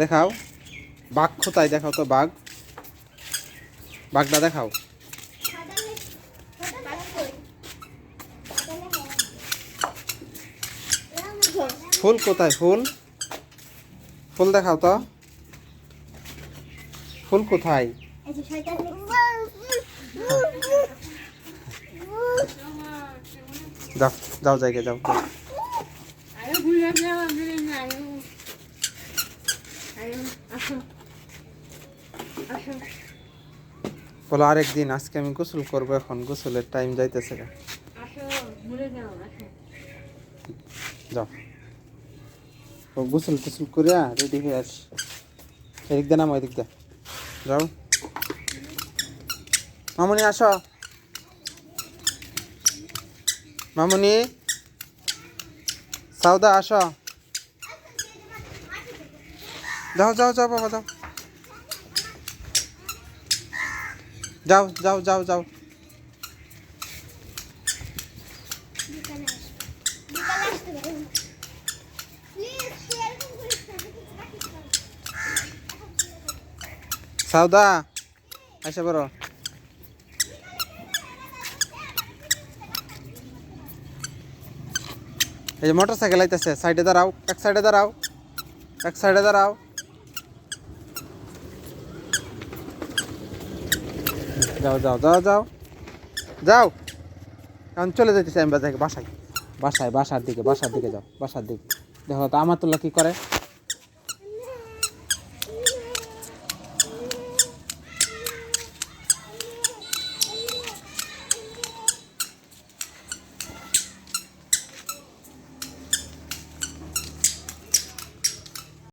দেখাও। বাঘ কোথায়? দেখাও তো বাঘ। বাঘটা দেখাও। ফুল কোথায়? ফুল। ফুল দেখাও তো। ফুল কোথায়? যাও যাও জায়গায় যাও যাও। আরে ঘুরে যাও ঘুরে যাও আরে আসো আসো বলো আরেকদিন আজকে আমি গোসল করব এখন গোসলের টাইম যাইতেছে যাও। ও গোসল টোসল করে রেডি হয়ে আস। এদিক দে নামো এদিক দে যাও। মামনি আসো। মামনি। সাউদা আসো। বিকালে আসতে পারে প্লিজ শেয়ার করিস না রাখিস না সাউদা আসে বড় এই যে মোটর সাইকেল আইতেছে সাইডে দাঁড়াও এক সাইডে দাঁড়াও এক সাইডে দাঁড়াও যাও যাও যাও যাও। যাও। কারণ চলে যাইতেছে আমি বাসায় বাসায়। বাসায়, বাসার দিকে বাসার দিকে যাও, বাসার দিকে। দেখো তো আমার তোলা কী করে?